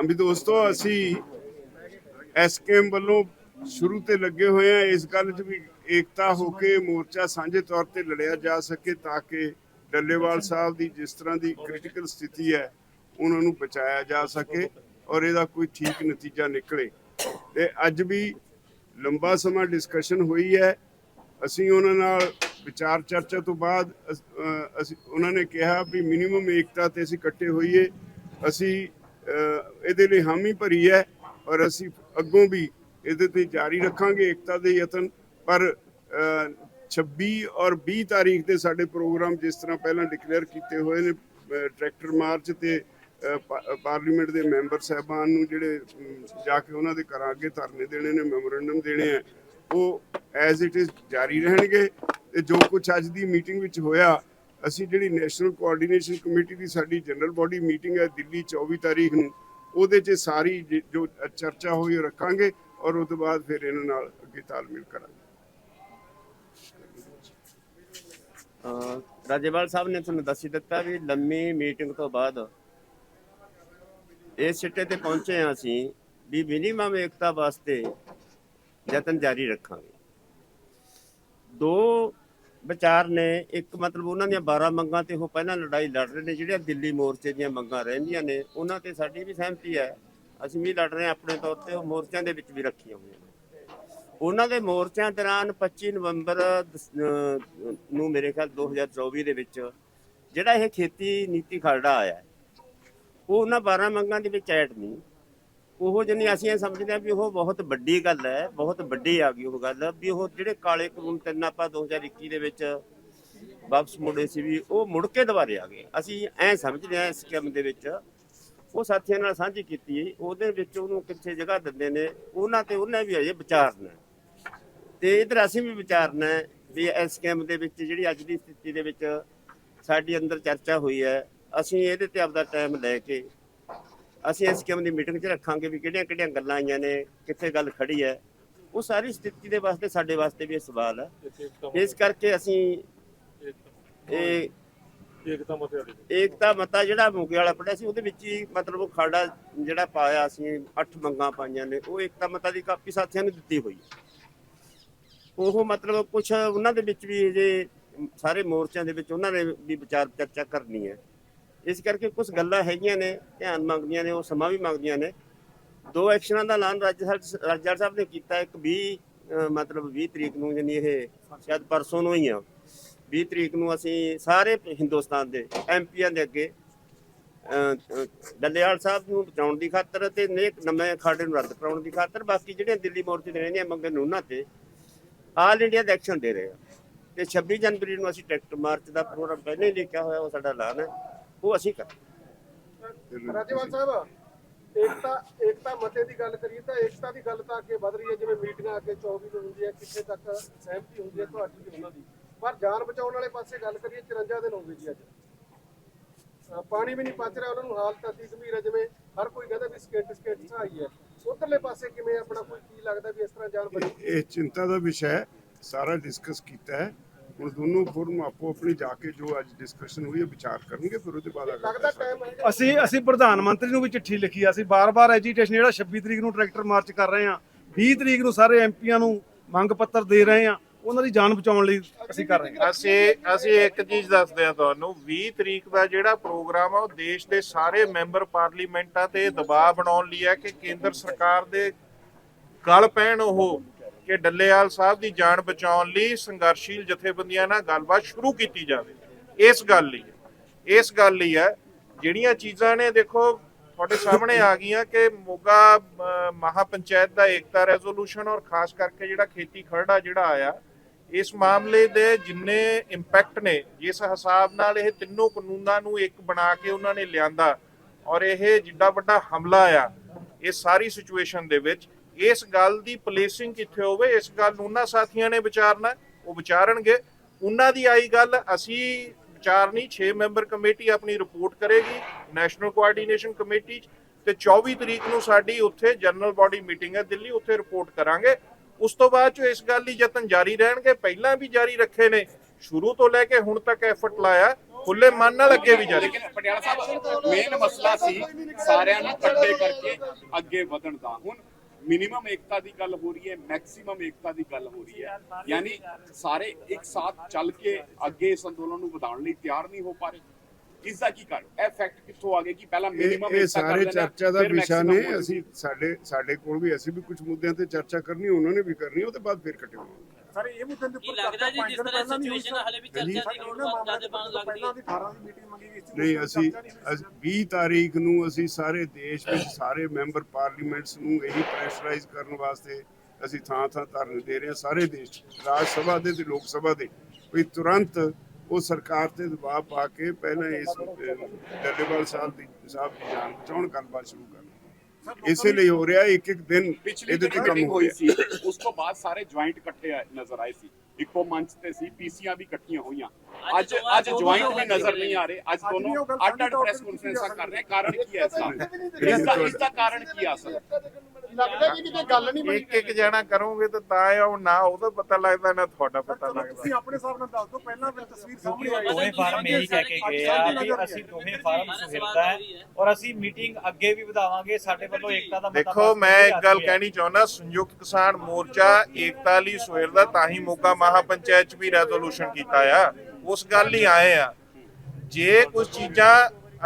ਹਾਂ ਵੀ ਦੋਸਤੋ, ਅਸੀਂ ਐਸਕੇਐਮ ਵੱਲੋਂ ਸ਼ੁਰੂ ਤੇ ਲੱਗੇ ਹੋਏ ਆ ਇਸ ਗੱਲ 'ਚ ਵੀ ਏਕਤਾ ਹੋ ਕੇ ਮੋਰਚਾ ਸਾਂਝੇ ਤੌਰ ਤੇ ਲੜਿਆ ਜਾ ਸਕੇ ਤਾਂ ਕਿ ਡੱਲੇਵਾਲ ਸਾਹਿਬ ਦੀ ਜਿਸ ਤਰ੍ਹਾਂ ਦੀ ਕ੍ਰਿਟੀਕਲ ਸਥਿਤੀ ਹੈ, ਉਹਨਾਂ ਨੂੰ ਬਚਾਇਆ ਜਾ ਸਕੇ ਔਰ ਇਹਦਾ ਕੋਈ ਠੀਕ ਨਤੀਜਾ ਨਿਕਲੇ। ਤੇ ਅੱਜ ਵੀ ਲੰਬਾ ਸਮਾਂ ਡਿਸਕਸ਼ਨ ਹੋਈ ਹੈ। ਅਸੀਂ ਉਹਨਾਂ ਨਾਲ ਵਿਚਾਰ ਚਰਚਾ ਤੋਂ ਬਾਅਦ ਅਸੀਂ ਉਹਨਾਂ ਨੇ ਕਿਹਾ ਵੀ ਮਿਨੀਮਮ ਏਕਤਾ ਤੇ ਅਸੀਂ ਇਕੱਠੇ ਹੋਈਏ। ਅਸੀਂ ਇਹਦੇ ਲਈ ਹਾਮੀ ਭਰੀ ਹੈ ਔਰ ਅਸੀਂ ਅੱਗੋਂ ਵੀ ਇਹਦੇ ਤੇ ਜਾਰੀ ਰੱਖਾਂਗੇ ਏਕਤਾ ਦੇ ਯਤਨ। ਪਰ ਅ, 26 ਔਰ 20 ਤਾਰੀਖ ਦੇ ਸਾਡੇ ਪ੍ਰੋਗਰਾਮ ਜਿਸ ਤਰ੍ਹਾਂ ਪਹਿਲਾਂ ਡਿਕਲੇਅਰ ਕੀਤੇ ਹੋਏ ਨੇ ਟਰੈਕਟਰ ਮਾਰਚ ਤੇ ਪਾਰਲੀਮੈਂਟ ਦੇ ਮੈਂਬਰ ਸਾਹਿਬਾਨ ਨੂੰ ਜਿਹੜੇ ਜਾ ਕੇ ਉਹਨਾਂ ਦੇ ਘਰਾਂ ਅੱਗੇ ਧਰਨੇ ਦੇਣੇ ਨੇ ਮੈਮੋਰੈਂਡਮ ਦੇਣੇ ਆ ਉਹ ਐਜ਼ ਇਟ ਇਜ਼ ਜਾਰੀ ਰਹਿਣਗੇ। ਤੇ ਜੋ ਕੁਝ ਅੱਜ ਦੀ ਮੀਟਿੰਗ ਵਿੱਚ ਹੋਇਆ ਅਸੀਂ ਜਿਹੜੀ ਨੈਸ਼ਨਲ ਕੋਆਰਡੀਨੇਸ਼ਨ ਕਮੇਟੀ ਦੀ ਸਾਡੀ ਜਨਰਲ ਬਾਡੀ ਮੀਟਿੰਗ ਹੈ ਦਿੱਲੀ 24 ਤਾਰੀਖ ਨੂੰ, ਉਹਦੇ 'ਚ ਸਾਰੀ ਜੋ ਚਰਚਾ ਹੋਈ ਉਹ ਰੱਖਾਂਗੇ ਔਰ ਉਸ ਤੋਂ ਬਾਅਦ ਫਿਰ ਇਹਨਾਂ ਨਾਲ ਅੱਗੇ ਤਾਲਮੇਲ ਕਰਾਂਗੇ। ਰਾਜੇਵਾਲ ਸਾਹਿਬ ਨੇ ਤੁਹਾਨੂੰ ਦੱਸ ਹੀ ਦਿੱਤਾ ਵੀ ਲੰਮੀ ਮੀਟਿੰਗ ਤੋਂ ਬਾਅਦ ਇਸ ਸਿੱਟੇ ਤੇ ਪਹੁੰਚੇ ਹਾਂ ਅਸੀਂ ਵੀ ਮਿਨੀਮਮ ਏਕਤਾ ਵਾਸਤੇ ਯਤਨ ਜਾਰੀ ਰੱਖਾਂਗੇ। ਦੋ ਵਿਚਾਰ ਨੇ, ਇੱਕ ਮਤਲਬ ਉਹਨਾਂ ਦੀਆਂ 12 ਮੰਗਾਂ ਤੇ ਉਹ ਪਹਿਲਾਂ ਲੜਾਈ ਲੜ ਰਹੇ ਨੇ, ਜਿਹੜੀਆਂ ਦਿੱਲੀ ਮੋਰਚੇ ਦੀਆਂ ਮੰਗਾਂ ਰਹਿੰਦੀਆਂ ਨੇ, ਉਹਨਾਂ ਤੇ ਸਾਡੀ ਵੀ ਸਹਿਮਤੀ ਹੈ। ਅਸੀਂ ਵੀ ਲੜ ਰਹੇ ਹਾਂ ਆਪਣੇ ਤੌਰ ਤੇ, ਉਹ ਮੋਰਚਿਆਂ ਦੇ ਵਿੱਚ ਵੀ ਰੱਖੀਆਂ ਹੋਈਆਂ ਨੇ। ਉਹਨਾਂ ਦੇ ਮੋਰਚਿਆਂ ਦੌਰਾਨ 25 ਨਵੰਬਰ ਨੂੰ ਮੇਰੇ ਖਿਆਲ 2024 ਦੇ ਵਿੱਚ ਜਿਹੜਾ ਇਹ ਖੇਤੀ ਨੀਤੀ ਖਰੜਾ ਆਇਆ ਉਹ ਉਹਨਾਂ 12 ਮੰਗਾਂ ਦੇ ਵਿੱਚ ਐਡ ਨਹੀਂ। ਉਹ ਜਿੰਨੀ ਅਸੀਂ ਇਹ ਸਮਝਦੇ ਹਾਂ ਵੀ ਉਹ ਬਹੁਤ ਵੱਡੀ ਗੱਲ ਹੈ, ਬਹੁਤ ਵੱਡੀ ਆ ਗਈ ਉਹ ਗੱਲ, ਵੀ ਉਹ ਜਿਹੜੇ ਕਾਲੇ ਕਾਨੂੰਨ ਤਿੰਨ ਆਪਾਂ 2021 ਦੇ ਵਿੱਚ ਵਾਪਸ ਮੁੜੇ ਸੀ ਵੀ ਉਹ ਮੁੜ ਕੇ ਦੁਬਾਰੇ ਆ ਗਏ। ਅਸੀਂ ਐ ਸਮਝਦੇ ਹਾਂ ਇਸ ਸਕੀਮ ਦੇ ਵਿੱਚ। ਉਹ ਸਾਥੀਆਂ ਨਾਲ ਸਾਂਝੀ ਕੀਤੀ ਉਹਦੇ ਵਿੱਚ ਉਹਨੂੰ ਕਿੱਥੇ ਜਗ੍ਹਾ ਦਿੰਦੇ ਨੇ, ਉਹਨਾਂ ਤੇ ਉਹਨੇ ਵੀ ਅਜੇ ਵਿਚਾਰਨਾ ਤੇ ਇਧਰ ਅਸੀਂ ਵੀ ਵਿਚਾਰਨਾ ਵੀ ਇਸ ਸਕੀਮ ਦੇ ਵਿੱਚ ਜਿਹੜੀ ਅੱਜ ਦੀ ਸਥਿਤੀ ਦੇ ਵਿੱਚ ਸਾਡੀ ਅੰਦਰ ਚਰਚਾ ਹੋਈ ਹੈ, ਅਸੀਂ ਇਹਦੇ ਤੇ ਆਪਦਾ ਟਾਈਮ ਲੈ ਕੇ ਅਸੀਂ ਇਸ ਸਕੀਮ ਦੀ ਮੀਟਿੰਗ 'ਚ ਰੱਖਾਂਗੇ ਵੀ ਕਿਹੜੀਆਂ ਕਿਹੜੀਆਂ ਗੱਲਾਂ ਆਈਆਂ ਨੇ ਕਿੱਥੇ ਗੱਲ ਖੜੀ ਹੈ। ਉਹ ਸਾਰੀ ਸਥਿਤੀ ਦੇ ਵਾਸਤੇ ਸਾਡੇ ਵਾਸਤੇ ਵੀ ਇਹ ਸਵਾਲ ਹੈ। ਇਸ ਕਰਕੇ ਅਸੀਂ ਇਹ ਏਕਤਾ ਮਤੇ ਏਕਤਾ ਮਤਾ ਜਿਹੜਾ ਮੋਗੇ ਵਾਲਾ ਪੜਿਆ ਸੀ ਉਹਦੇ ਵਿੱਚ ਹੀ ਮਤਲਬ ਉਹ ਖਾੜਾ ਜਿਹੜਾ ਪਾਇਆ ਅਸੀਂ ਅੱਠ ਮੰਗਾਂ ਪਾਈਆਂ ਨੇ ਉਹ ਏਕਤਾ ਮਤਾ ਦੀ ਕਾਪੀ ਸਾਥੀਆਂ ਨੂੰ ਦਿੱਤੀ ਹੋਈ ਹੈ। ਉਹ ਮਤਲਬ ਕੁਝ ਉਹਨਾਂ ਦੇ ਵਿੱਚ ਵੀ ਜੇ ਸਾਰੇ ਮੋਰਚਿਆਂ ਦੇ ਵਿੱਚ ਉਹਨਾਂ ਨੇ ਵੀ ਵਿਚਾਰ ਚਰਚਾ ਕਰਨੀ ਹੈ। ਇਸ ਕਰਕੇ ਕੁਝ ਗੱਲਾਂ ਹੈਗੀਆਂ ਨੇ, ਧਿਆਨ ਮੰਗਦੀਆਂ ਨੇ, ਉਹ ਸਮਾਂ ਵੀ ਮੰਗਦੀਆਂ ਨੇ। ਦੋ ਐਕਸ਼ਨਾਂ ਦਾ ਐਲਾਨ ਰਾਜ ਸਾਹਿਬ, ਰਾਜਾ ਸਾਹਿਬ ਨੇ ਕੀਤਾ, ਇੱਕ 20 ਮਤਲਬ 20 ਤਰੀਕ ਨੂੰ ਜਾਨੀ ਇਹ ਸ਼ਾਇਦ ਪਰਸੋਂ ਨੂੰ ਹੀ ਆ। 20 ਤਰੀਕ ਨੂੰ ਅਸੀਂ ਸਾਰੇ ਹਿੰਦੁਸਤਾਨ ਦੇ ਐਮਪੀਆਂ ਦੇ ਅੱਗੇ ਡੱਲੇਵਾਲ ਸਾਹਿਬ ਨੂੰ ਬਚਾਉਣ ਦੀ ਖਾਤਰ ਤੇ ਨੇਕ ਨਵੇਂ ਖਾੜੇ ਨੂੰ ਰੱਦ ਕਰਾਉਣ ਦੀ ਖਾਤਰ, ਬਾਕੀ ਜਿਹੜੀਆਂ ਦਿੱਲੀ ਮੋਰਚੇ ਦੇ ਰਹਿੰਦੀਆਂ ਮੰਗਾਂ ਨੂੰ ਉਹਨਾਂ ਤੇ ਆਲ ਇੰਡੀਆ ਦਾ ਐਕਸ਼ਨ ਦੇ ਰਹੇ ਆ। ਤੇ 26 ਜਨਵਰੀ ਨੂੰ ਅਸੀਂ ਟਰੈਕਟਰ ਮਾਰਚ ਦਾ ਪ੍ਰੋਗਰਾਮ ਪਹਿਲਾਂ ਹੀ ਲਿਖਿਆ ਹੋਇਆ, ਉਹ ਸਾਡਾ ਐਲਾਨ ਹੈ। ਉਹ ਅਸੀਂ ਕਰ ਰਾਜੇਵਾਲ ਸਾਹਿਬ ਏਕਤਾ ਏਕਤਾ ਮਤੇ ਦੀ ਗੱਲ ਕਰੀਏ ਤਾਂ ਏਕਤਾ ਦੀ ਗੱਲ ਤਾਂ ਅੱਗੇ ਵਧ ਰਹੀ ਹੈ ਜਿਵੇਂ ਮੀਟਿੰਗਾਂ ਅੱਗੇ 24 ਨੂੰ ਹੁੰਦੀ ਹੈ ਕਿੱਥੇ ਤੱਕ ਸਹਿਮਤੀ ਹੁੰਦੀ ਹੈ ਤੁਹਾਡੀ ਤੇ ਉਹਨਾਂ ਦੀ। ਪਰ ਜਾਨ ਬਚਾਉਣ ਵਾਲੇ ਪਾਸੇ ਗੱਲ ਕਰੀਏ 54 ਦਿਨ ਹੋ ਗਏ ਜੀ ਅੱਜ। ਪਾਣੀ ਵੀ ਨਹੀਂ ਪਚ ਰਿਹਾ ਉਹਨਾਂ ਨੂੰ ਹਾਲਤ ਅਤੀ ਗੰਭੀਰ ਹੈ ਜਿਵੇਂ ਹਰ ਕੋਈ ਕਹਿੰਦਾ ਵੀ ਸਕਿੰਟ ਸਕਿੰਟ ਸਹਾਈ ਹੈ। ਉਧਰਲੇ ਪਾਸੇ ਕਿਵੇਂ ਆਪਣਾ ਕੋਈ ਕੀ ਲੱਗਦਾ ਵੀ ਇਸ ਤਰ੍ਹਾਂ ਜਾਨ ਬਚੇ ਇਹ ਇਹ ਚਿੰਤਾ ਦਾ ਵਿਸ਼ਾ ਹੈ ਸਾਰਾ ਡਿਸਕਸ ਕੀਤਾ ਹੈ। ਹੁਣ ਦੋਨੋਂ ਫੋਰਮ ਆਪੋ ਆਪਣੀ ਜਾ ਕੇ ਜੋ ਅੱਜ ਡਿਸਕਸ਼ਨ ਹੋਈ ਹੈ ਵਿਚਾਰ ਕਰਨਗੇ ਫਿਰ ਉਹਦੇ ਬਾਅਦ ਅਗਲਾ ਲੱਗਦਾ ਫੈਸਲਾ ਟਾਈਮ ਹੈ ਅਸੀਂ ਅਸੀਂ ਪ੍ਰਧਾਨ ਮੰਤਰੀ ਨੂੰ ਵੀ ਚਿੱਠੀ ਲਿਖੀ ਆ ਅਸੀਂ ਬਾਰ-ਬਾਰ ਐਜੀਟੇਸ਼ਨ ਜਿਹੜਾ 26 ਤਰੀਕ ਨੂੰ ਟਰੈਕਟਰ ਮਾਰਚ ਕਰ ਰਹੇ ਆ 20 ਤਰੀਕ ਨੂੰ ਸਾਰੇ ਐਮਪੀਆਂ ਨੂੰ ਮੰਗ ਪੱਤਰ ਦੇ ਰਹੇ ਆ ਉਹਨਾਂ ਦੀ ਜਾਨ ਬਚਾਉਣ ਲਈ ਅਸੀਂ ਕਰ ਰਹੇ ਹਾਂ। ਅਸੀਂ ਅਸੀਂ ਇੱਕ ਚੀਜ਼ ਦੱਸਦੇ ਹਾਂ ਤੁਹਾਨੂੰ 20 ਤਰੀਕ ਦਾ ਜਿਹੜਾ ਪ੍ਰੋਗਰਾਮ ਆ ਉਹ ਦੇਸ਼ ਦੇ ਸਾਰੇ ਮੈਂਬਰ ਪਾਰਲੀਮੈਂਟਾਂ ਤੇ ਦਬਾਅ ਬਣਾਉਣ ਲਈ ਹੈ ਕਿ ਕੇਂਦਰ ਸਰਕਾਰ ਦੇ ਗਲ ਪੈਣ ਉਹ ਕਿ ਡੱਲੇਵਾਲ ਸਾਹਿਬ ਦੀ ਜਾਨ ਬਚਾਉਣ ਲਈ ਸੰਘਰਸ਼ੀਲ ਜਥੇਬੰਦੀਆਂ ਨਾਲ ਗੱਲਬਾਤ ਸ਼ੁਰੂ ਕੀਤੀ ਜਾਵੇ। ਇਸ ਗੱਲ ਲਈ, ਇਸ ਗੱਲ ਲਈ ਹੈ, ਜਿਹੜੀਆਂ ਚੀਜ਼ਾਂ ਨੇ ਦੇਖੋ, ਤੁਹਾਡੇ ਸਾਹਮਣੇ ਆ ਗਈਆਂ ਕਿ ਮੋਗਾ ਮਹਾਪੰਚਾਇਤ ਦਾ ਏਕਤਾ ਰੈਜ਼ੋਲੂਸ਼ਨ ਔਰ ਖਾਸ ਕਰਕੇ ਜਿਹੜਾ ਖੇਤੀ ਖਰੜਾ ਜਿਹੜਾ ਆਇਆ, ਇਸ ਮਾਮਲੇ ਦੇ ਜਿੰਨੇ ਇੰਪੈਕਟ ਨੇ, ਜਿਸ ਹਿਸਾਬ ਨਾਲ ਇਹ ਤਿੰਨੋਂ ਕਾਨੂੰਨਾਂ ਨੂੰ ਇੱਕ ਬਣਾ ਕੇ ਉਹਨਾਂ ਨੇ ਲਿਆਂਦਾ ਔਰ ਇਹ ਜਿੱਡਾ ਵੱਡਾ ਹਮਲਾ ਆ ਇਸ ਸਾਰੀ ਸਿਚੁਏਸ਼ਨ ਦੇ ਵਿੱਚ ਇਸ ਗੱਲ ਦੀ ਪਲੇਸਿੰਗ ਕਿੱਥੇ ਹੋਵੇ, ਇਸ ਗੱਲ ਨੂੰ ਉਹਨਾਂ ਸਾਥੀਆਂ ਨੇ ਵਿਚਾਰਨਾ ਉਹ ਵਿਚਾਰਨਗੇ। ਉਹਨਾਂ ਦੀ ਆਈ ਗੱਲ, ਅਸੀਂ ਵਿਚਾਰਨੀ 6 ਮੈਂਬਰ ਕਮੇਟੀ ਆਪਣੀ ਰਿਪੋਰਟ ਕਰੇਗੀ ਨੈਸ਼ਨਲ ਕੋਆਰਡੀਨੇਸ਼ਨ ਕਮੇਟੀ ਤੇ 24 ਤਰੀਕ ਨੂੰ ਸਾਡੀ ਉੱਥੇ ਜਨਰਲ ਬਾਡੀ ਮੀਟਿੰਗ ਹੈ ਦਿੱਲੀ, ਉੱਥੇ ਰਿਪੋਰਟ ਕਰਾਂਗੇ। ਉਸ ਤੋਂ ਬਾਅਦ ਚ ਇਸ ਗੱਲ ਲਈ ਯਤਨ ਜਾਰੀ ਰਹਿਣਗੇ, ਪਹਿਲਾਂ ਵੀ ਜਾਰੀ ਰੱਖੇ ਨੇ, ਸ਼ੁਰੂ ਤੋਂ ਲੈ ਕੇ ਹੁਣ ਤੱਕ ਐਫਰਟ ਲਾਇਆ ਖੁੱਲੇ ਮਨ ਨਾਲ ਅੱਗੇ ਵੀ ਜਾਰੀ। ਲੇਕਿਨ ਪਟਿਆਲਾ ਸਾਹਿਬ ਮੇਨ ਮਸਲਾ ਸੀ ਸਾਰਿਆਂ ਨੂੰ ਇਕੱਠੇ ਕਰਕੇ ਅੱਗੇ ਵਧਣ ਦਾ। ਹੁਣ ਮਿਨੀਮਮ ਏਕਤਾ ਦੀ ਗੱਲ ਹੋ ਰਹੀ ਹੈ ਮੈਕਸਿਮਮ ਏਕਤਾ ਦੀ ਗੱਲ ਹੋ ਰਹੀ ਹੈ। ਯਾਨੀ ਸਾਰੇ ਇੱਕ ਸਾਥ ਚੱਲ ਕੇ ਅੱਗੇ ਇਸ ਅੰਦੋਲਨ ਨੂੰ ਵਧਾਉਣ ਲਈ ਤਿਆਰ ਨਹੀਂ ਹੋ ਪਾ ਰਹੇ। ਇਸ ਦਾ ਕੀ ਕਾਰਨ? ਇਹ ਫੈਕਟ ਕਿੱਥੋਂ ਆ ਗਏ ਕਿ ਪਹਿਲਾਂ ਮਿਨੀਮਮ ਇਹ ਸਾਰੇ ਚਰਚਾ ਦਾ ਵਿਸ਼ਾ ਨੇ। ਅਸੀਂ ਸਾਡੇ ਸਾਡੇ ਕੋਲ ਵੀ ਅਸੀਂ ਵੀ ਕੁਝ ਮੁੱਦਿਆਂ ਤੇ ਚਰਚਾ ਕਰਨੀ ਉਹਨਾਂ ਨੇ ਵੀ ਕਰਨੀ ਉਹਦੇ ਬਾਅਦ ਫਿਰ ਹੋਵਾਂਗੇ ਸਰ ਇਹ ਮੁੱਦੇ ਦੇ ਕੀ ਲੱਗਦਾ ਜੀ ਜਿਸ ਤਰ੍ਹਾਂ ਸਿਚੁਏਸ਼ਨ ਹਲੇ ਵੀ ਚਰਚਾ ਦੀ ਲੋੜ ਜ਼ਿਆਦਾ ਬਣ ਲੱਗਦੀ ਹੈ ਦੀ 18 ਦੀ ਮੀਟਿੰਗ ਮੰਗੀ ਗਈ ਸੀ ਨਹੀਂ ਅਸੀਂ ਅਸੀਂ 20 ਤਾਰੀਖ ਨੂੰ ਅਸੀਂ ਸਾਰੇ ਦੇਸ਼ ਵਿੱਚ ਸਾਰੇ ਮੈਂਬਰ ਪਾਰਲੀਮੈਂਟਸ ਨੂੰ ਇਹੀ ਪ੍ਰੈਸ਼ਰਾਈਜ਼ ਕਰਨ ਵਾਸਤੇ ਅਸੀਂ ਥਾਂ ਥਾਂ ਧਰਨੇ ਦੇ ਰਹੇ ਹਾਂ ਸਾਰੇ ਦੇਸ਼ 'ਚ, ਰਾਜ ਸਭਾ ਦੇ ਤੇ ਲੋਕ ਸਭਾ ਦੇ। ਵੀ ਤੁਰੰਤ ਉਹ ਸਰਕਾਰ ਤੇ ਦਬਾਅ ਪਾ ਕੇ ਪਹਿਲਾਂ ਇਸ ਅਹ, ਡੱਲੇਵਾਲ ਸਾਹਿਬ ਦੀ ਸਾਹਿਬ ਦੀ ਜਾਨ ਬਚਾਉਣ ਗੱਲਬਾਤ ਸ਼ੁਰੂ ਕਰਨ। ਇਸੇ ਲਈ ਹੋ ਰਿਹਾ ਇੱਕ ਇੱਕ ਦਿਨ ਪਿਛਲੀ ਇਹਦੇ ਤੇ ਕੰਮ ਹੋਈ ਸੀ ਉਸ ਤੋਂ ਬਾਅਦ ਸਾਰੇ ਜੁਆਇੰਟ ਇਕੱਠੇ ਆਏ- ਨਜ਼ਰ ਆਏ ਸੀ। ਇੱਕੋ ਮੰਚ ਤੇ ਸੀ ਪੀਸੀਆਂ ਵੀ ਇਕੱਠੀਆਂ ਹੋਈਆਂ। ਅੱਜ ਅੱਜ ਜੁਆਇੰਟ ਵੀ ਨਜ਼ਰ ਨਹੀਂ ਆ ਰਹੇ। ਅੱਜ ਦੋਨੋਂ ਅੱਡ ਅੱਡ ਪ੍ਰੈਸ ਕਾਨਫਰੰਸਾਂ ਕਰ ਰਹੇ। ਕਾਰਨ ਕੀ ਹੈ ਇਸ ਦਾ? ਇਸ ਦਾ ਕਾਰਨ ਕੀ ਆ ਅਸਲ ਲੱਗਦਾ ਕਿ ਕਿਤੇ ਗੱਲ ਨਹੀਂ ਇੱਕ ਇੱਕ ਜਣਾ ਕਰੋਗੇ ਤਾਂ ਤਾਂ ਉਹ ਨਾ ਉਹਦਾ ਪਤਾ ਲੱਗਦਾ ਨਾ ਤੁਹਾਡਾ ਪਤਾ ਲੱਗਦਾ। ਤੁਸੀਂ ਆਪਣੇ ਹਿਸਾਬ ਨਾਲ ਦੱਸ ਦਿਓ ਪਹਿਲਾਂ ਵੀ ਤਸਵੀਰ ਸਾਹਮਣੇ ਆਈ। ਦੋਵੇਂ ਫਾਰਮ ਇਹੀ ਕਹਿ ਕੇ ਗਏ ਆ ਵੀ ਅਸੀਂ ਦੋਵੇਂ ਫਾਰਮ ਸੁਹਿਰਦਾ ਹੈ ਔਰ ਅਸੀਂ ਮੀਟਿੰਗ ਅੱਗੇ ਵੀ ਵਧਾਵਾਂਗੇ ਸਾਡੇ ਵੱਲੋਂ ਏਕਤਾ ਦਾ ਮਤਾ ਦੇਖੋ ਮੈਂ ਇੱਕ ਗੱਲ। ਕਹਿਣੀ ਚਾਹੁੰਦਾ ਸੰਯੁਕਤ ਕਿਸਾਨ ਮੋਰਚਾ ਏਕਤਾ ਲਈ ਸਵੇਰ ਦਾ ਤਾਂ ਹੀ ਮੋਗਾ ਮਹਾਪੰਚਾਇਤ ਚ ਵੀ ਰੈਜ਼ੋਲੂਸ਼ਨ ਕੀਤਾ ਆ। ਉਸ ਗੱਲ ਹੀ ਆਏ ਆ। ਜੇ ਕੁਝ ਚੀਜ਼ਾਂ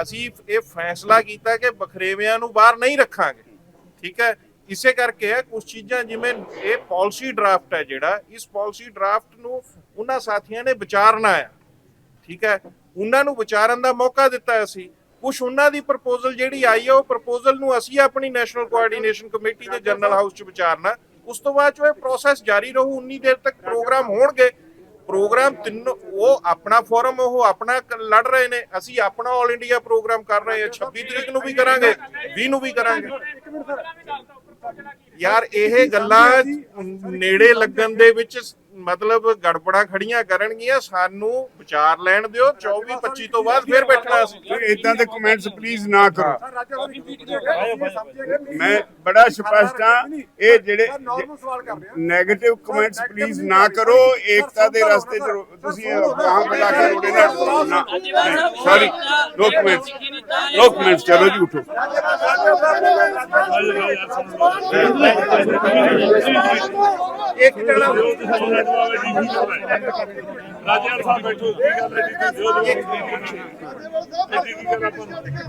ਅਸੀਂ ਇਹ ਫੈਸਲਾ ਕੀਤਾ ਕਿ ਬਖਰੇਵਿਆਂ ਨੂੰ ਬਾਹਰ ਨਹੀਂ ਰੱਖਾਂਗੇ ਠੀਕ ਹੈ ਇਸੇ ਕਰਕੇ ਹੈ ਕੁਝ ਚੀਜ਼ਾਂ ਜਿਵੇਂ ਇਹ ਪਾਲਿਸੀ ਡਰਾਫਟ ਹੈ ਜਿਹੜਾ ਇਸ ਪਾਲਿਸੀ ਡਰਾਫਟ ਨੂੰ ਉਹਨਾਂ ਸਾਥੀਆਂ ਨੇ ਵਿਚਾਰਨਾ ਆ ਠੀਕ ਹੈ ਉਹਨਾਂ ਨੂੰ ਵਿਚਾਰਨ ਦਾ ਮੌਕਾ ਦਿੱਤਾ ਅਸੀਂ। ਕੁਝ ਉਹਨਾਂ ਦੀ ਪ੍ਰਪੋਜ਼ਲ ਜਿਹੜੀ ਆਈ ਹੈ ਉਹ ਪ੍ਰਪੋਜ਼ਲ ਨੂੰ ਅਸੀਂ ਆਪਣੀ ਨੈਸ਼ਨਲ ਕੋਆਰਡੀਨੇਸ਼ਨ ਕਮੇਟੀ ਦੇ ਜਨਰਲ ਹਾਊਸ 'ਚ ਵਿਚਾਰਨਾ ਉਸ ਤੋਂ ਬਾਅਦ ਜੋ ਇਹ ਪ੍ਰੋਸੈਸ ਜਾਰੀ ਰਹੂ ਉਨੀ ਦੇਰ ਤੱਕ ਪ੍ਰੋਗਰਾਮ ਹੋਣਗੇ। ਪ੍ਰੋਗਰਾਮ ਤਿੰਨ ਉਹ ਆਪਣਾ ਫੋਰਮ ਉਹ ਆਪਣਾ ਲੜ ਰਹੇ ਨੇ। ਅਸੀਂ ਆਪਣਾ 올 ਇੰਡੀਆ ਪ੍ਰੋਗਰਾਮ ਕਰ ਰਹੇ ਹਾਂ। 26 ਤਰੀਕ ਨੂੰ ਵੀ ਕਰਾਂਗੇ 20 ਨੂੰ ਵੀ ਕਰਾਂਗੇ। ਯਾਰ ਇਹ ਗੱਲਾਂ ਨੇੜੇ ਲੱਗਣ ਦੇ ਵਿੱਚ ਮਤਲਬ ਗੜਬੜਾਂ ਖੜੀਆਂ ਕਰਨਗੀਆਂ ਸਾਨੂੰ ਵਿਚਾਰ ਲੈਣ ਦਿਓ 24 25 ਤੋਂ ਬਾਅਦ ਫਿਰ ਬੈਠਣਾ ਅਸੀਂ। ਇਦਾਂ ਦੇ ਕਮੈਂਟਸ ਪਲੀਜ਼ ਨਾ ਕਰੋ। ਮੈਂ ਬੜਾ ਸਪਸ਼ਟ ਹਾਂ ਇਹ ਜਿਹੜੇ ਨਾਰਮਲ ਸਵਾਲ ਕਰ ਰਹੇ। ਹਾਂ ਨੈਗੇਟਿਵ ਕਮੈਂਟਸ ਪਲੀਜ਼ ਨਾ ਕਰੋ। ਏਕਤਾ ਦੇ ਰਸਤੇ 'ਚ ਤੁਸੀਂ ਬਾਹਾਂ ਬਣਾ ਕੇ ਰੋੜੇ ਨਾ sorry no comments no comments ਚਲੋ ਜੀ ਉਠੋ। ਇੱਕ ਜਣਾ ਰਾਜਿਆਲ ਸਾਹਿਬ ਬੈਠੋ ਕੀ ਗੱਲ ਹੈ ਜੀ ਕੋਈ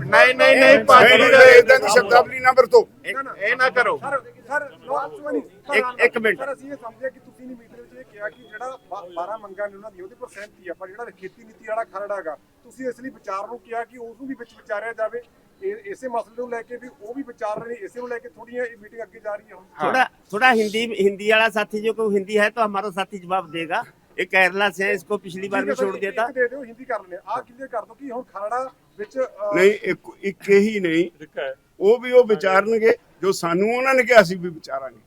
ਨਹੀਂ ਨਹੀਂ ਨਹੀਂ ਭਾਜੀ ਨਹੀਂ ਇਦਾਂ ਦੀ ਸ਼ਬਦਾਵਲੀ ਨਾ ਵਰਤੋ। ਇਹ ਨਾ ਕਰੋ। ਸਰ ਸਰ ਇੱਕ- ਇੱਕ ਮਿੰਟ। ਸਰ ਅਸੀਂ ਇਹ ਸਮਝਿਆ ਕਿ ਤੁਸੀਂ ਨਹੀਂ ਮੀਟਿੰਗ ਵਿੱਚ ਇਹ ਕਿਹਾ ਕਿ ਜਿਹੜਾ 12 ਮੰਗਾਂ ਨੇ ਉਹਨਾਂ ਦੀ ਉਹਦੇ ਪਰ ਸਹਿਮਤੀ ਆ ਪਰ ਜਿਹੜਾ ਖੇਤੀ ਨੀਤੀ ਵਾਲਾ ਖਰੜਾ ਹੈਗਾ ਤੁਸੀਂ ਇਸ ਲਈ ਵਿਚਾਰ ਨੂੰ ਕਿਹਾ ਕਿ ਉਸ ਨੂੰ ਵੀ ਵਿੱਚ ਵਿਚਾਰਿਆ ਜਾਵੇ। ਇਹ- ਇਸੇ ਮਸਲੇ ਨੂੰ ਲੈ ਕੇ ਵੀ ਉਹ ਵੀ ਵਿਚਾਰ ਰਹੇ ਨੇ ਇਸੇ ਨੂੰ ਲੈ ਕੇ ਥੋੜੀਆਂ ਇਹ ਮੀਟਿੰਗ ਅੱਗੇ ਜਾ ਰਹੀ ਹੈ ਹੁਣ थोड़ा थोड़ा हिंदी हिंदी वाला साथी जो को हिंदी है तो हमारा साथी जवाब देगा ये केरला से है इसको पिछली बार ਠੀਕ ਹੈ भी ਸਰ, छोड़ दिया था ਇੱਕ ਦੇ ਦਿਓ ਹਿੰਦੀ ਕਰ ਲੈਣੇ ਆ ਕਲੀਅਰ ਕਰ ਦਿਓ ਕਿ ਹੁਣ ਖਰੜਾ ਵਿੱਚ ਅਹ, ਨਹੀਂ ਇੱਕ ਇੱਕ ਹੀ ਨਹੀਂ ਉਹ ਵੀ ਉਹ ਵਿਚਾਰਨਗੇ ਜੋ ਸਾਨੂੰ ਉਹਨਾਂ ਨੇ ਕਿਹਾ ਅਸੀਂ ਵੀ ਵਿਚਾਰਾਂਗੇ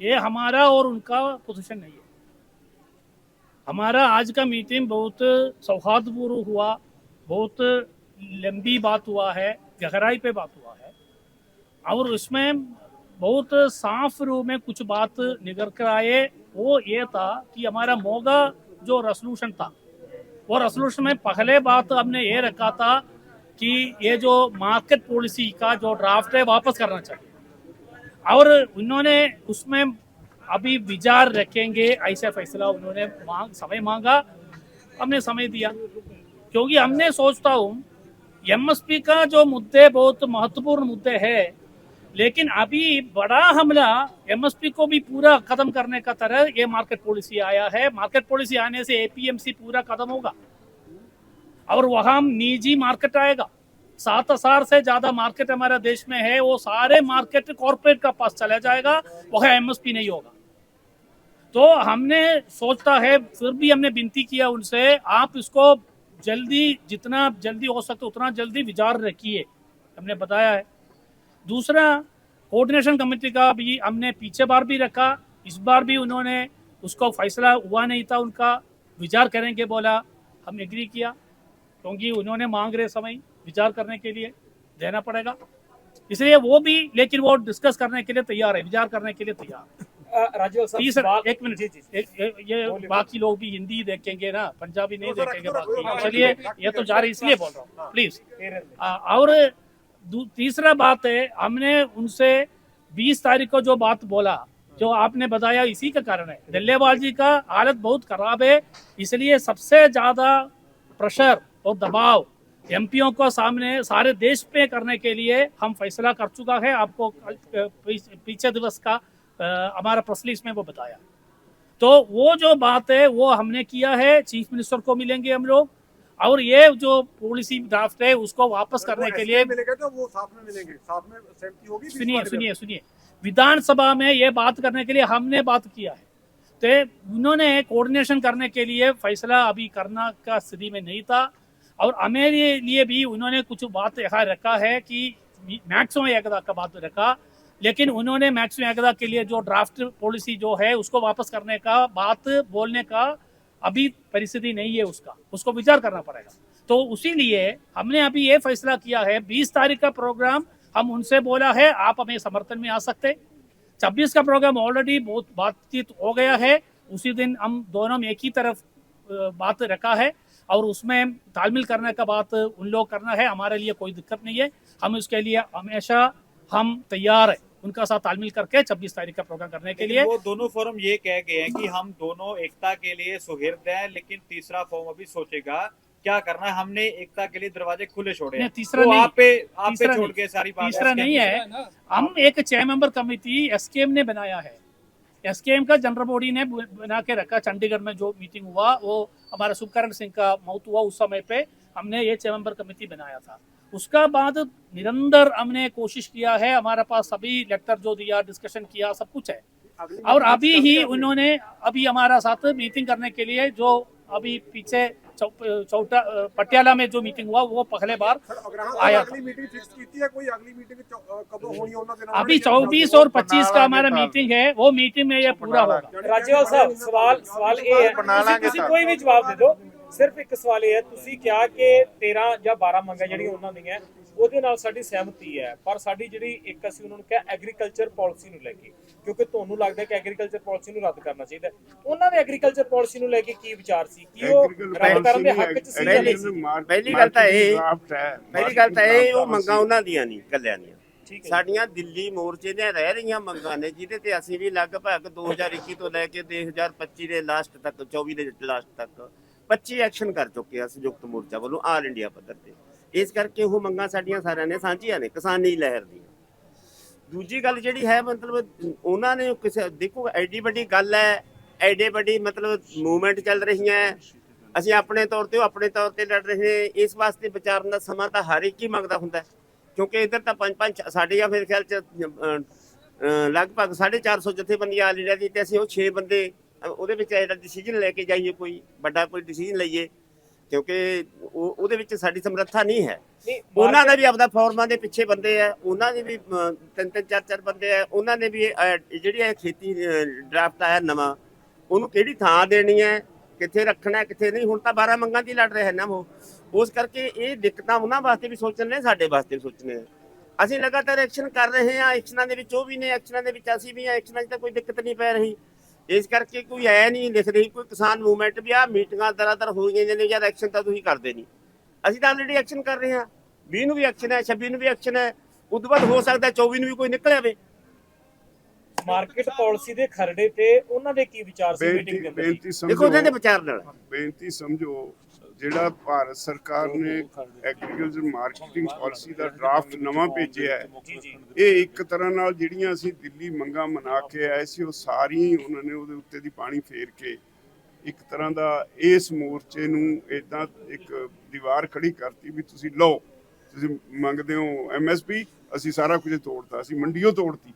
ये हमारा और उनका पोजीशन नहीं है। हमारा आज का मीटिंग बहुत सौहार्दपूर्ण हुआ, बहुत लंबी बात हुआ है, गहराई पे बात हुआ है। और उसमें बहुत साफ़ रूप में कुछ बात निकल कर आए वो ये था कि हमारा मोगा जो रेसोल्यूशन था, वो रेसोल्यूशन में पहले बात हमने ये रखा था कि ये जो मार्केट पॉलिसी का जो ड्राफ्ट है, वापस करना चाहिए। और उन्होंने उसमें अभी विचार रखेंगे, ऐसा फैसला उन्होंने मांग, समय मांगा, हमने समय दिया। क्योंकि हमने सोचता हूँ एमएसपी का जो मुद्दे बहुत महत्वपूर्ण मुद्दे है, लेकिन अभी बड़ा हमला एमएसपी को भी पूरा खत्म करने का तरह ये मार्केट पॉलिसी आया है। मार्केट पॉलिसी आने से एपीएमसी पूरा खत्म होगा। और वहाँ निजी मार्केट आएगा। सात हज़ार से ज़्यादा मार्केट हमारे देश में है, वो सारे मार्केट कॉरपोरेट का पास चला जाएगा, वह एमएसपी नहीं होगा। तो हमने सोचता है, फिर भी हमने विनती किया उनसे, आप इसको जल्दी जितना जल्दी हो सकता उतना जल्दी विचार रखिए, हमने बताया है। दूसरा कोऑर्डिनेशन कमेटी का भी हमने पीछे बार भी रखा, इस बार भी उन्होंने उसको फैसला हुआ नहीं था उनका, विचार करेंगे बोला हम एग्री किया। क्योंकि उन्होंने मांग रहे समय विचार करने के लिए देना पड़ेगा। इसलिए वो भी लेकिन वो डिस्कस करने के लिए तैयार है विचार करने के लिए तैयार है। राजीव तीसरा एक मिनट। ये बाकी लोग भी हिंदी देखेंगे ना पंजाबी नहीं देखेंगे बाकी। चलिए ये तो जा रही इसलिए बोल रहा हूँ। प्लीज़ और तीसरा बात है हमने उनसे 20 तारीख को जो बात बोला जो आपने बताया इसी का कारण है। डल्लेवाल जी का हालत बहुत खराब है इसलिए सबसे ज़्यादा प्रेशर और दबाव एमपीओ को सामने सारे देश पे करने के लिए हम फैसला कर चुका है। आपको पीछ- पीछे दिवस का हमारा प्रेस रिलीज़ में वो बताया। तो वो जो बात है वो हमने किया है। चीफ मिनिस्टर को मिलेंगे हम लोग। और ये जो पॉलिसी ड्राफ्ट है उसको वापस करने के लिए मिलेगा तो वो साथ में मिलेंगे। साथ में सहमति होगी सुनिए सुनिए सुनिए। विधानसभा में ये बात करने के लिए हमने बात किया है। तो उन्होंने कोऑर्डिनेशन करने के लिए फैसला अभी करना का स्थिति में नहीं था। और हमारे लिए भी उन्होंने कुछ बात यहाँ रखा है कि मैक्सिमम एकदा का बात रखा, लेकिन उन्होंने मैक्सिमम एकदा के लिए जो ड्राफ्ट पॉलिसी जो है, उसको वापस करने का, बात बोलने का अभी परिस्थिति नहीं है उसका, उसको विचार करना पड़ेगा। तो उसी लिए हमने अभी ये फैसला किया है 20 तारीख का प्रोग्राम हम उनसे बोला है, आप हमें समर्थन में आ सकते छब्बीस का प्रोग्राम ऑलरेडी बहुत बातचीत हो गया है, उसी दिन हम दोनों में एक ही तरफ़ बात रखा है। और उसमें तालमेल करने का बात उन लोग करना है हमारे लिए कोई दिक्कत नहीं है। हम उसके लिए हमेशा हम तैयार है उनका साथ तालमेल करके 26 तारीख का प्रोग्राम करने के लिए। वो दोनों फोरम ये कह गए हैं कि हम दोनों एकता के लिए सुहृद हैं लेकिन तीसरा फोरम अभी सोचेगा क्या करना है। हमने एकता के लिए दरवाजे खुले छोड़े नहीं, हैं तीसरा वो नहीं। आप पे आप पे छोड़। के सारी बात तीसरा नहीं है। हम एक छह मेंबर कमेटी एसकेएम ने बनाया है। एसकेएम का जनरल बॉडी ने बना के रखा चंडीगढ़ में जो मीटिंग हुआ वो हमारा सुखकरण सिंह का मौत हुआ उस समय पे हमने ये छह मेंबर कमेटी बनाया था। उसका बाद निरंतर हमने कोशिश किया है हमारे पास सभी लेटर जो दिया डिस्कशन किया सब कुछ है। और अभी ही उन्होंने अभी हमारा साथ मीटिंग करने के लिए जो अभी पीछे चौटा पटियाला में जो मीटिंग हुआ वो पहले बार आया अभी चौबीस और पच्चीस का हमारा मीटिंग है वो मीटिंग में ये पूरा होगा। राज्यपाल साहब सवाल सवाल ये है। कोई भी जवाब दे दो। ਸਿਰਫ ਇੱਕ ਸਵਾਲ ਇਹ ਹੈ ਤੁਸੀਂ ਕਿਹਾ ਕਿ 13 ਜਾਂ 12 ਮੰਗਾਂ ਜਿਹੜੀਆਂ ਉਹਨਾਂ ਦੀਆਂ ਉਹਦੇ ਨਾਲ ਸਾਡੀ ਸਹਿਮਤੀ ਹੈ ਪਰ ਸਾਡੀ ਜਿਹੜੀ ਇੱਕ ਅਸੀਂ ਉਹਨਾਂ ਨੂੰ ਕਿਹਾ ਐਗਰੀਕਲਚਰ ਪਾਲਿਸੀ ਨੂੰ ਲੈ ਕੇ ਕਿਉਂਕਿ ਤੁਹਾਨੂੰ ਲੱਗਦਾ ਕਿ ਐਗਰੀਕਲਚਰ ਪਾਲਿਸੀ ਨੂੰ ਰੱਦ ਕਰਨਾ ਚਾਹੀਦਾ। ਉਹਨਾਂ ਦੇ ਐਗਰੀਕਲਚਰ ਪਾਲਿਸੀ ਨੂੰ ਲੈ ਕੇ ਕੀ ਵਿਚਾਰ ਸੀ? ਕੀ ਉਹ ਰੱਦ ਕਰਨ ਦੇ ਹੱਕ 'ਚ ਸੀ ਜਾਂ ਨਹੀਂ ਸੀ? ਪਹਿਲੀ ਗੱਲ ਤਾਂ ਇਹ ਪਹਿਲੀ ਗੱਲ ਤਾਂ ਇਹ ਉਹ ਮੰਗਾਂ ਉਹਨਾਂ ਦੀਆਂ ਨਹੀਂ ਕੱਲਿਆਂ ਦੀਆਂ। ਸਾਡੀਆਂ ਦਿੱਲੀ ਮੋਰਚੇ ਦੀਆਂ ਰਹਿ ਰਹੀਆਂ ਮੰਗਾਂ ਨੇ ਜਿਹਦੇ ਤੇ ਅਸੀਂ ਵੀ ਲਗਭਗ 2021 ਤੋਂ ਲੈ ਕੇ 2025 ਦੇ ਲਾਸਟ ਤੱਕ 24 ਦੇ ਲਾਸਟ ਤੱਕ 25 ਐਕਸ਼ਨ ਕਰ ਚੁੱਕੇ ਸੰਯੁਕਤ ਮੋਰਚਾ ਵੱਲੋਂ ਆਲ ਇੰਡੀਆ ਪੱਧਰ ਤੇ। ਇਸ ਕਰਕੇ ਉਹ ਮੰਗਾਂ ਸਾਡੀਆਂ ਸਾਰਿਆਂ ਨੇ ਸਾਂਝੀਆਂ ਨੇ ਕਿਸਾਨੀ ਲਹਿਰ ਦੀਆਂ। ਦੂਜੀ ਗੱਲ ਜਿਹੜੀ ਹੈ ਮਤਲਬ ਉਹਨਾਂ ਨੇ ਕਿਸੇ ਦੇਖੋ ਐਡੀ ਵੱਡੀ ਗੱਲ ਹੈ ਐਡੇ ਵੱਡੀ ਮਤਲਬ ਮੂਵਮੈਂਟ ਚੱਲ ਰਹੀ ਹੈ। ਅਸੀਂ ਆਪਣੇ ਤੌਰ ਤੇ ਉਹ ਆਪਣੇ ਤੌਰ ਤੇ ਲੜ ਰਹੇ ਇਸ ਵਾਸਤੇ ਵਿਚਾਰਨ ਦਾ ਸਮਾਂ ਤਾਂ ਹਰ ਇੱਕ ਹੀ ਮੰਗਦਾ ਹੁੰਦਾ ਕਿਉਂਕਿ ਇੱਧਰ ਤਾਂ ਪੰਜ ਪੰਜ ਸਾਡੇ ਆ ਮੇਰੇ ਖਿਆਲ ਚ ਅਹ, ਅਹ, ਲਗਭਗ 450 ਜਥੇਬੰਦੀਆਂ ਆਲ ਇੰਡੀਆ ਦੀ ਤੇ ਅਸੀਂ ਉਹ 6 ਬੰਦੇ ਉਹਦੇ ਵਿੱਚ ਇਹਦਾ ਡਿਸੀਜਨ ਲੈ ਕੇ ਜਾਈਏ ਕੋਈ ਵੱਡਾ ਕੋਈ ਡਿਸੀਜਨ ਲਈਏ ਕਿਉਂਕਿ ਉਹ ਉਹਦੇ ਵਿੱਚ ਸਾਡੀ ਸਮਰੱਥਾ ਨਹੀਂ ਹੈ। ਉਹਨਾਂ ਦਾ ਵੀ ਆਪਦਾ ਫਾਰਮਾਂ ਦੇ ਪਿੱਛੇ ਬੰਦੇ ਆ ਉਹਨਾਂ ਦੇ ਵੀ ਤਿੰਨ ਤਿੰਨ ਚਾਰ ਚਾਰ ਬੰਦੇ ਆ ਉਹਨਾਂ ਨੇ ਵੀ ਜਿਹੜੀ ਇਹ ਖੇਤੀ ਡਰਾਫਟ ਆਇਆ ਨਵਾਂ ਉਹਨੂੰ ਕਿਹੜੀ ਥਾਂ ਦੇਣੀ ਹੈ ਕਿੱਥੇ ਰੱਖਣਾ ਹੈ, ਕਿੱਥੇ ਨਹੀਂ ਹੁਣ ਤਾਂ 12 ਮੰਗਾਂ ਦੀ ਲੜ ਰਹੇ ਨਾ ਉਹ। ਉਸ ਕਰਕੇ ਇਹ ਦਿੱਕਤਾਂ ਉਹਨਾਂ ਵਾਸਤੇ ਵੀ ਸੋਚਣ ਨੇ ਸਾਡੇ ਵਾਸਤੇ ਵੀ ਸੋਚਣੇ ਅਸੀਂ ਲਗਾਤਾਰ ਐਕਸ਼ਨ ਕਰ ਰਹੇ ਹਾਂ ਐਕਸ਼ਨਾਂ ਦੇ ਵਿੱਚ ਉਹ ਵੀ ਨੇ ਐਕਸ਼ਨਾਂ ਦੇ ਵਿੱਚ ਅਸੀਂ ਵੀ ਐਕਸ਼ਨਾਂ 'ਚ ਤਾਂ ਕੋਈ ਦਿੱਕਤ ਨਹੀਂ ਪੈ ਰਹੀ। ਇਸ ਕਰਕੇ ਕੋਈ ਐ ਨਹੀਂ ਲਿਖ ਰਹੀ ਕੋਈ ਕਿਸਾਨ ਮੂਵਮੈਂਟ ਵੀ ਆ ਮੀਟਿੰਗਾਂ ਦਰਾਦਰ ਹੋ ਗਈਆਂ ਨੇ ਯਾਰ ਐਕਸ਼ਨ ਤਾਂ ਤੁਸੀਂ ਕਰਦੇ ਨਹੀਂ। ਅਸੀਂ ਤਾਂ ਆਲਰੇਡੀ ਐਕਸ਼ਨ ਕਰ ਰਹੇ ਹਾਂ। 20 ਨੂੰ ਵੀ ਐਕਸ਼ਨ ਹੈ 26 ਨੂੰ ਵੀ ਐਕਸ਼ਨ ਹੈ ਉਦੋਂ ਬਾਅਦ ਹੋ ਸਕਦਾ 24 ਨੂੰ ਵੀ ਕੋਈ ਨਿਕਲ ਆਵੇ। ਮਾਰਕੀਟ ਪਾਲਿਸੀ ਦੇ ਖਰੜੇ ਤੇ ਉਹਨਾਂ ਦੇ ਕੀ ਵਿਚਾਰ ਸੀ ਮੀਟਿੰਗ ਦੇ ਅੰਦਰ ਦੇਖੋ ਉਹਨਾਂ ਦੇ ਵਿਚਾਰ ਨਾਲ। ਬੇਨਤੀ ਸਮਝੋ। ਜਿਹੜਾ ਭਾਰਤ ਸਰਕਾਰ ਨੇ ਐਗਰੀਕਲਚਰ ਮਾਰਕੀਟਿੰਗ ਪਾਲਿਸੀ ਦਾ ਡਰਾਫਟ ਨਵਾਂ ਭੇਜਿਆ ਹੈ, ਇਹ ਇੱਕ ਤਰ੍ਹਾਂ ਨਾਲ ਜਿਹੜੀਆਂ ਅਸੀਂ ਦਿੱਲੀ ਮੰਗਾਂ ਮਨਾ ਕੇ ਆਏ ਸੀ, ਉਹ ਸਾਰੀਆਂ ਉਹਨਾਂ ਨੇ ਉਹਦੇ ਉੱਤੇ ਦੀ ਪਾਣੀ ਫੇਰ ਕੇ ਇੱਕ ਤਰ੍ਹਾਂ ਦਾ ਇਸ ਮੋਰਚੇ ਨੂੰ ਇਦਾਂ ਇੱਕ ਦੀਵਾਰ ਖੜੀ ਕਰਤੀ ਵੀ ਤੁਸੀਂ ਲਓ, ਤੁਸੀਂ ਮੰਗਦੇ ਹੋ ਐਮਐਸਪੀ ਅਸੀਂ ਸਾਰਾ ਕੁਝ ਤੋੜਤਾ, ਅਸੀਂ ਮੰਡੀਓ ਤੋੜਤੀ।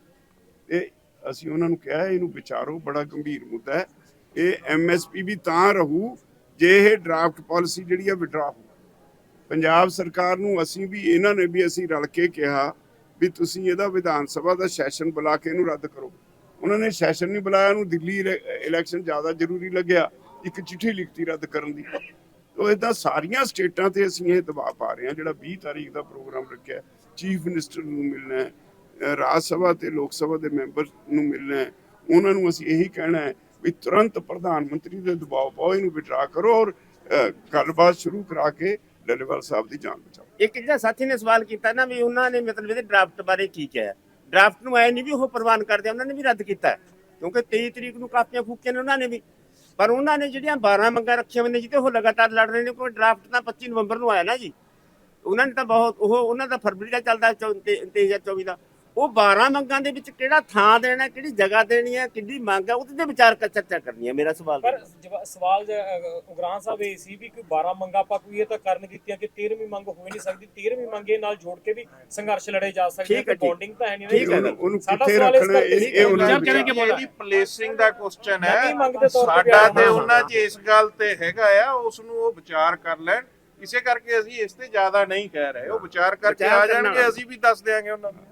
ਇਹ ਅਸੀਂ ਉਹਨਾਂ ਨੂੰ ਕਿਹਾ, ਇਹਨੂੰ ਵਿਚਾਰੋ, ਬੜਾ ਗੰਭੀਰ ਮੁੱਦਾ ਹੈ। ਇਹ ਐਮਐਸਪੀ ਵੀ ਤਾਂ ਰਹੂ ਜੇ ਇਹ ਡਰਾਫਟ ਪਾਲਿਸੀ ਜਿਹੜੀ ਆ ਵਿਡਰਾ ਹੋ ਪੰਜਾਬ ਸਰਕਾਰ ਨੂੰ ਅਸੀਂ ਵੀ, ਇਹਨਾਂ ਨੇ ਵੀ ਅਸੀਂ ਰਲ ਕੇ ਕਿਹਾ ਵੀ ਤੁਸੀਂ ਇਹਦਾ ਵਿਧਾਨ ਸਭਾ ਦਾ ਸੈਸ਼ਨ ਬੁਲਾ ਕੇ ਇਹਨੂੰ ਰੱਦ ਕਰੋ। ਉਹਨਾਂ ਨੇ ਸੈਸ਼ਨ ਨਹੀਂ ਬੁਲਾਇਆ, ਉਹਨੂੰ ਦਿੱਲੀ ਇਲੈਕਸ਼ਨ ਜ਼ਿਆਦਾ ਜ਼ਰੂਰੀ ਲੱਗਿਆ, ਇੱਕ ਚਿੱਠੀ ਲਿਖਤੀ ਰੱਦ ਕਰਨ ਦੀ। ਤੋ ਇਦਾਂ ਸਾਰੀਆਂ ਸਟੇਟਾਂ ਤੇ ਅਸੀਂ ਇਹ ਦਬਾਅ ਪਾ ਰਹੇ ਹਾਂ, ਜਿਹੜਾ 20 ਤਾਰੀਖ ਦਾ ਪ੍ਰੋਗਰਾਮ ਰੱਖਿਆ ਚੀਫ ਮਿਨਿਸਟਰ ਨੂੰ ਮਿਲਣਾ ਹੈ ਰਾਜ ਸਭਾ ਤੇ ਲੋਕ ਸਭਾ ਦੇ ਮੈਂਬਰ ਨੂੰ ਮਿਲਣਾ ਹੈ। ਉਹਨਾਂ ਨੂੰ ਅਸੀਂ ਇਹੀ ਕਹਿਣਾ ਹੈ ਵੀ ਤੁਰੰਤ ਪ੍ਰਧਾਨ ਮੰਤਰੀ ਦੇ ਦਬਾਅ ਪਾਓ, ਇਹਨੂੰ ਵਿਡਰਾ ਕਰੋ ਔਰ ਗੱਲਬਾਤ ਸ਼ੁਰੂ ਕਰਾ ਕੇ ਡੱਲੇਵਾਲ ਸਾਹਿਬ ਦੀ ਜਾਨ ਬਚਾਓ। ਇੱਕ ਜਿਹੜਾ ਸਾਥੀ ਨੇ ਸਵਾਲ ਕੀਤਾ ਨਾ ਵੀ ਉਹਨਾਂ ਨੇ ਮਤਲਬ ਇਹਦੇ ਡਰਾਫਟ ਬਾਰੇ ਕੀ ਕਿਹਾ ਡਰਾਫਟ ਨੂੰ ਐ ਨਹੀਂ ਵੀ ਉਹ ਪ੍ਰਵਾਨ ਕਰਦੇ, ਉਹਨਾਂ ਨੇ ਵੀ ਰੱਦ ਕੀਤਾ ਕਿਉਂਕਿ 23 ਤਰੀਕ ਨੂੰ ਕਾਪੀਆਂ ਫੂਕੀਆਂ ਨੇ ਉਹਨਾਂ ਨੇ ਵੀ। ਪਰ ਉਹਨਾਂ ਨੇ ਜਿਹੜੀਆਂ 12 ਮੰਗਾਂ ਰੱਖੀਆਂ ਹੋਈਆਂ ਨੇ ਜਿਹਤੇ ਉਹ ਲਗਾਤਾਰ ਲੜ ਰਹੇ ਨੇ ਕੋਈ ਡਰਾਫਟ ਤਾਂ 25 ਨਵੰਬਰ ਨੂੰ ਆਇਆ ਨਾ ਜੀ। ਉਹਨਾਂ ਨੇ ਤਾਂ ਬਹੁਤ, ਉਹ, ਉਹਨਾਂ ਦਾ ਫਰਵਰੀ ਦਾ ਚੱਲਦਾ 2024 ਦਾ। ਉਹ 12 ਮੰਗਾਂ ਦੇ ਵਿੱਚ ਕਿਹੜਾ ਥਾਂ ਦੇਣਾ ਕਿਹੜੀ ਜਗ੍ਹਾ ਦੇਣੀ ਹੈ ਕਿੰਨੀ ਮੰਗ ਹੈ ਉਹਦੇ ਤੇ ਵਿਚਾਰ ਕਰ ਚਰਚਾ ਕਰਨੀ ਹੈ ਮੇਰਾ ਸਵਾਲ ਪਰ ਸਵਾਲ ਉਗਰਾਹਾਂ ਸਾਹਿਬ ਇਹ ਸੀ ਵੀ ਕਿ 12 ਮੰਗਾਂ ਆਪਾਂ ਕੋਈ ਇਹ ਤਾਂ ਕਰਨ ਦਿੱਤੀਆਂ ਕਿ 13ਵੀਂ ਮੰਗ ਹੋ ਨਹੀਂ ਸਕਦੀ 13ਵੀਂ ਮੰਗੇ ਨਾਲ ਜੋੜ ਕੇ ਵੀ ਸੰਘਰਸ਼ ਲੜੇ ਜਾ ਸਕਦੇ ਹੈ। ਬੌਂਡਿੰਗ ਤਾਂ ਹੈ ਨਹੀਂ ਠੀਕ ਹੈ। ਉਹਨੂੰ ਕਿੱਥੇ ਰੱਖਣਾ ਇਹ ਇਹ ਉਹਨਾਂ ਵਿਚਾਰ ਦੇ ਕਰਾਂਗੇ ਵਿਚਾਰ। ਇਹਦੀ ਪਲੇਸਿੰਗ ਦਾ ਕੁਐਸਚਨ ਹੈ ਸਾਡਾ ਤੇ। ਉਹਨਾਂ 'ਚ ਇਸ ਗੱਲ ਤੇ ਹੈਗਾ ਆ ਉਸ ਨੂੰ ਉਹ ਵਿਚਾਰ ਕਰ ਲੈਣ ਇਸੇ ਕਰਕੇ ਅਸੀਂ ਇਸ ਤੇ ਜ਼ਿਆਦਾ ਨਹੀਂ ਕਹਿ ਰਹੇ ਉਹ ਵਿਚਾਰ ਕਰਕੇ ਆ। ਜਾਣਗੇ ਅਸੀਂ ਵੀ ਦੱਸ ਦਿਆਂਗੇ ਉਹਨਾਂ ਨੂੰ